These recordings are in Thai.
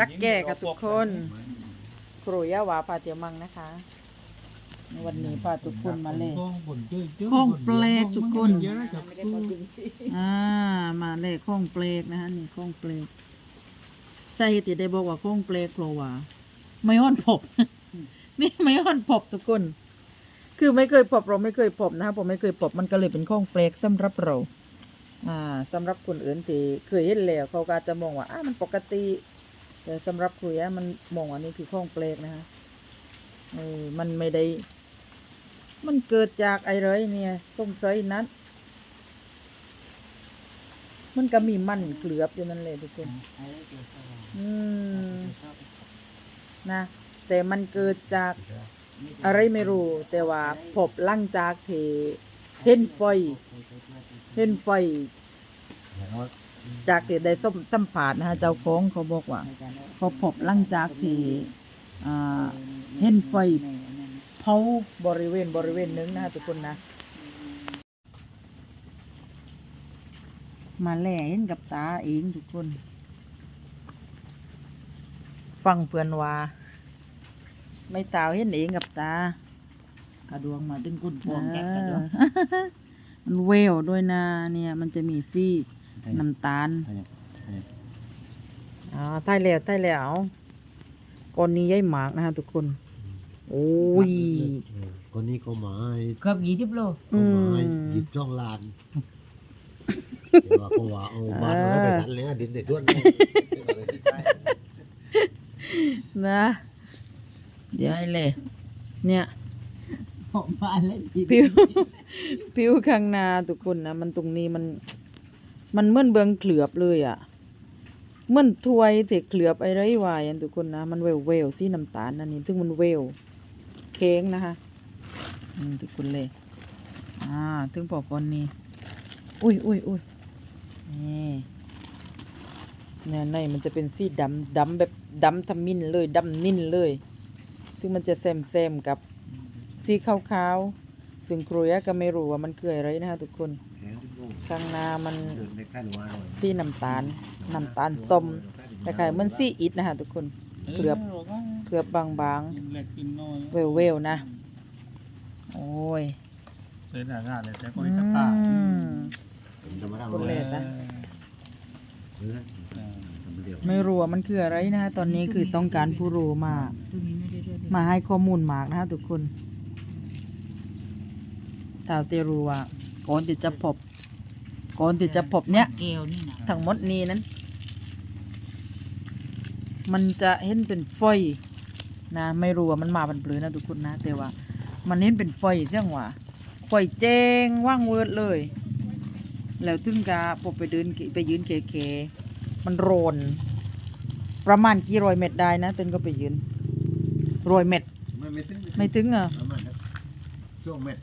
ตักแก่กับทุกคนครูยาวาพาเตียวมังนะคะ วันนี้พาทุกคนมาเลยห้องแปลกทุกคนอ่ามาเลยข้องเปลกนะคะนี่ข้องเปลกใส่ติได้บอกว่าข้องเปลกเพราะว่าไม่อ้อนพบนี่ไม่อ้อนพบทุกคน คือไม่เคยพบเราไม่เคยพบนะคะผมไม่เคยพบมันก็เลยเป็นข้องเปลกสำหรับเรา อ่าสำหรับคนอื่นที่เคยเห็นแล้วเขาก็อาจจะมองว่าอ่ามันปกติ แต่สำหรับคุยอะมันมองว่านี่คือข้องเปลกนะคะเออมันไม่ได้ มันเกิดจากไอ้ไรเนี่ยสงสัยนัดมันก็มีมันเกลือบอยู่นั่นเลยทุกคน อืม นะ แต่มันเกิดจากอะไรไม่รู้ แต่ว่าพบหลังจากเที่เห็นไฟ เห็นไฟ จากที่ได้ส้มสัมผัสนะฮะเจ้าของเขาบอกว่าเขาพบหลังจากที่อ่าเห็นไฟเผาบริเวณบริเวณหนึงนะฮะทุกคนนะ มาแล่เห็นกับตาเองทุกคน ฟังเพื่อนว่า ไม่ตาวเห็นเองกับตา กระดวงมาดึงกุนพวงแกะกระดวงเออมันเววด้วยนะเนี่ย มันจะมีซี่ น้ำตาลอ๋อใต้แล้วใต้แล้วก้อนนี้ใหญ่มากนะฮะทุกคน โอ้ยคนนี้เขาหมายเกือบยี่สิบโลเขาหมายอืมหยิบจ้องลานเดี๋ยวว่าเขาว่าเอาบ้านเราไปทันเลยอะดินเด็ดด้วนนะ เดี๋ยวให้เลยเนี่ยผมมาเล่นผิวผิวข้างหน้าทุกคนนะมันตรงนี้มัน มันเหมือนเบืองเกลือบเลยอะ่ะเหมือนถ้วยที่เกลือบไอ้ไรวายันทุกคนนะมันเววเววๆสีน้ำตาลนั่นนี่ถึงมันเววเค้งนะคะอืมทุกคนเลยอ่าถึงปอกก่อนนี้อุ้ยอุ้ยอุ้ยนี่เนี่ยในมันจะเป็นสีดำดำแบบดำทำมินเลยดำนิ่นเลยถึงมันจะแซมแซมกับสีขาวๆซึ่งครูยะก็ไม่รู้ว่ามันคืออะไรนะคะทุกคน ข้างหน้ามันสีน้ำตาลน้ำตาลส้มแต่คล้ายๆเหมันสีอิฐนะคะทุกคนเกลือบเกลือบบางเล็กกินน้อยๆเวลๆนะ โอ้ยเสียดายเลยแต่ก็อืไม่ตะกร้ามคนเลดนะเออไม่รู้ว่ามันคืออะไรนะคะตอนนี้คือต้องการผู้รู้มา มาให้ข้อมูลมากนะคะทุกคนถ้าเตรู้ว่าก่อนที่จะพบ ก่อนที่จะพบเนี้ยเกลียวนี่นะทั้งหมดนี้นั้น มันจะเห็นเป็นไฟนะ ไม่รู้ว่ามันมาบันเปลือนะทุกคนนะ แต่ว่า มันเห็นเป็นไฟเจ้าว่าไฟแจ้งว่างเวิร์ดเลย แล้วถึงกาพอไปเดินไปยืนเคเคมันโรน ประมาณกี่ร้อยเมตรได้นะตึงก็ไปยืนร้อยเมตรไม่ไม่ถึงไม่ถึงอะประมาณนั้นช่วงเม็ด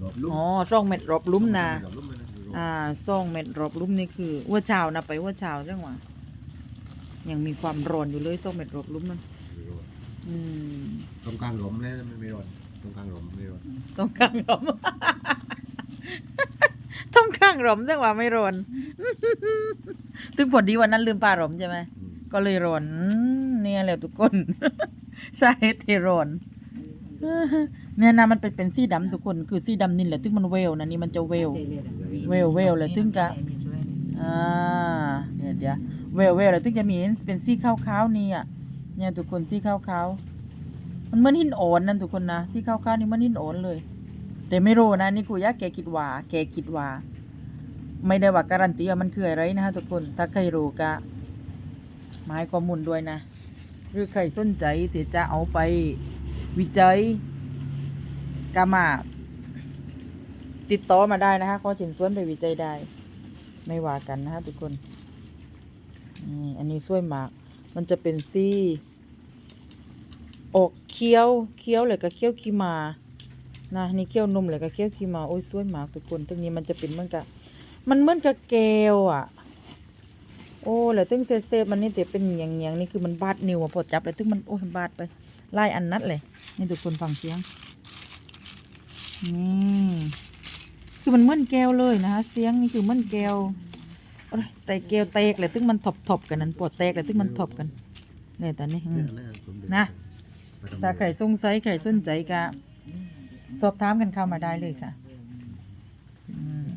หลบลุ่มอ๋อสองเมตรรอบลุ่มนะหลบลุ่มเลยนะ อ่าสองเม็ดรอบลุ่มนี่คือว่าเช้านะไปว่าเช้าจังหวะยังมีความร้อนอยู่เลยสองเม็ดรอบลุ่มมันอืมตรงกลางหลมเลยมันไม่ร้อนตรงกลางหลมไม่ร้อนต้องข้างหลมต้องข้างหลมจังหวะไม่ร้อนถึงผลดีวันนั้นลืมปลาหลมใช่ไหมอืมก็เลยร้อนอืมเนี่ยแหละทุกคน สาเหตุที่ร้อน เนี่ยนะมันเป็นเป็นสีดำทุกคนคือสีดำนี่แหละถึงมันเวลนะนี่มันจะเวลเวลเวลเลยถึงกะอ่าเดี๋ยวเดี๋ยวเวลเวลแล้วถึงจะมีเป็นสีขาวๆนี่อะเนี่ยทุกคนสีขาวๆมันเหมือนหินอ่อนนั่นทุกคนนะสีขาวๆนี่เหมันหินอ่อนเลย แต่ไม่รู้นะนี่กูยะแกคิดว่าแกคิดว่าไม่ได้ว่าการันตีว่ามันคืออะไรนะฮะทุกคนถ้าใครรู้ก็มาให้ข้อมูลด้วยนะ หรือใครสนใจที่จะเอาไปวิจัยก็มา ติดต่อมาได้นะคะขอฉินส่วนไปวิจัยได้ ไม่ว่ากันนะฮะทุกคนนี่อันนี้สวยหมาก มันจะเป็นซี่ออกเคี้ยวเคี้ยวเลยก็เคี้ยวขี้มานะนี่เคี้ยวนมเลยก็เคี้ยวขี้มาโอ้ยสวยหมากทุกคนตรงนี้มันจะเป็นเหมือนกับมันเหมือนกับแก้วอะ โอ้แล้วตึงเซฟๆมันนี่แต่เป็นอย่างอย่างนี่คือมันบาดนิ้วอะพอจับแล้วตึงมันโอ้ยบาดไปไล่อันนัดเลย นี่ทุกคนฟังเสียงนี่ือมันเมื่อนแก้วเลยนะคะเสียงนี่คือเมื่อนแก้วแต่แก้วแตกเลยตึ้งมันทบๆกันนั้นปวดแตกเลยตึ้งมันทบกันเนี่ยตอนนี้นะถ้าใครสงสัยใครสนใจก็สอบถามกันเข้ามาได้เลยค่ะเออ